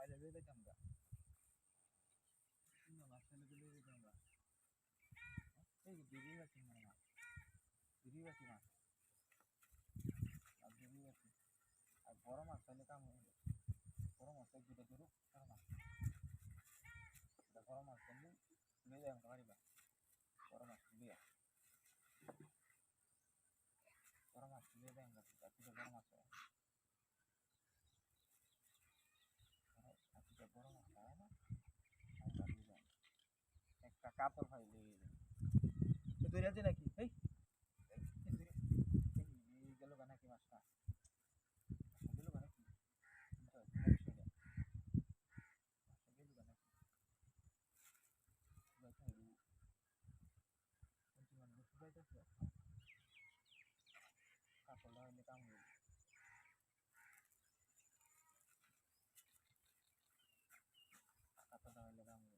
পাইলে দিয়ে দিতাম গা। না মাছ ফেলে দিলে দিতাম গা। এই যে দিদি আছে মনে মাছ দিদি আছে মাছ আর দিদি আছে আর বড় মাছ তাহলে কাম হয়ে বড় মাছ এক দুটো ধরুক বড় মাছ বড় মাছ দিয়ে বড় মাছ দিয়ে দেন গা দুটো বড় মাছ হয় আজকে বড় মাছ খায় না আর বাড়ি যায় একটা কাতল ভাই লেগে যায়। ধরে আছে নাকি? এই গেল কেন কি মাছটা গেল কেন কি গেল কেন কাম হইল কাতলটা হইলে কাম হইল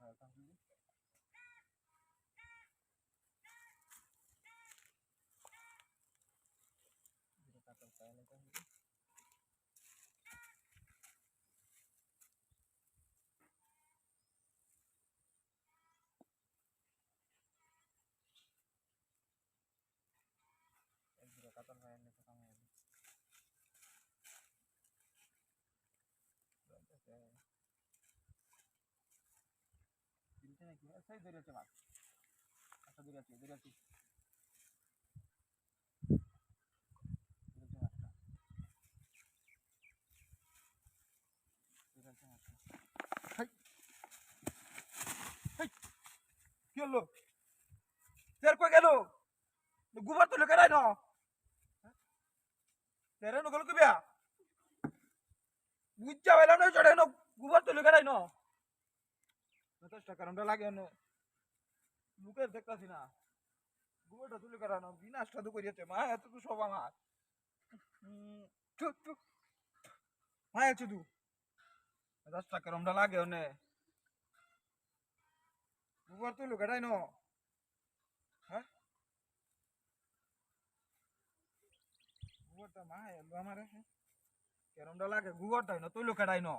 কাতল হয় কাম হইল দুটো কাতল পাইলে কাম হইল এক দুটো কাতল পাইলে তো কাম হইল দিলতে নাকি? সেই ধরে আছে মাছ আচ্ছা ধরে আছে ধরে আছে। তের গুবার তো লেখা রাই ন? তেরে ন গেল কিবিয়া বুঝছা বেলা নয় চড়ে ন তো লেখা রাই ন? যথেষ্ট কারণটা লাগে ন লোকের দেখতাছি না। গুবারটা তুলে করা ন বিনাশটা তো করিয়াছে। মা, এত তো সব আমার। মা আছে তু যথেষ্ট কারণটা লাগে অনে গুবার তুলে কাটাই ন। হ্যাঁ? গুবারটা মা, এলো আমার। কেরমটা লাগে? গুবারটা না তুই কাটাই ন।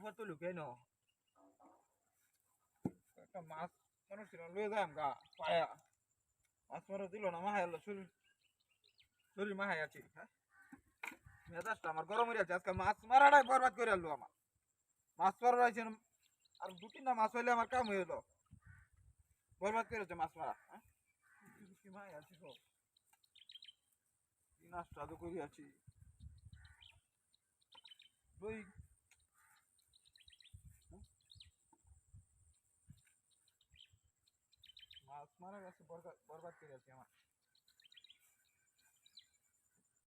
গুবার তো লুকাই ন একটা মাছ মানুষ লয়ে যাই গা পায়া। মাছ মারা দিল না, মাহাই এলো শরীর শরীর মাহাই আছে হ্যাঁ? মেজাজটা আমার গরম হয়ে আছে আজকে মাছ মারাটাই বরবাদ করে আনলো আমার। মাছ মারা আছে আর দু তিনটা মাছ হইলে আমার কাম হয়ে এলো বরবাদ করেছে মাছ মারা হ্যাঁ? মাই আছি সব নাস্তা তো করি আছি? বই মাছ মারা গেছে বরবাদ বরবাদ করে আছি আমার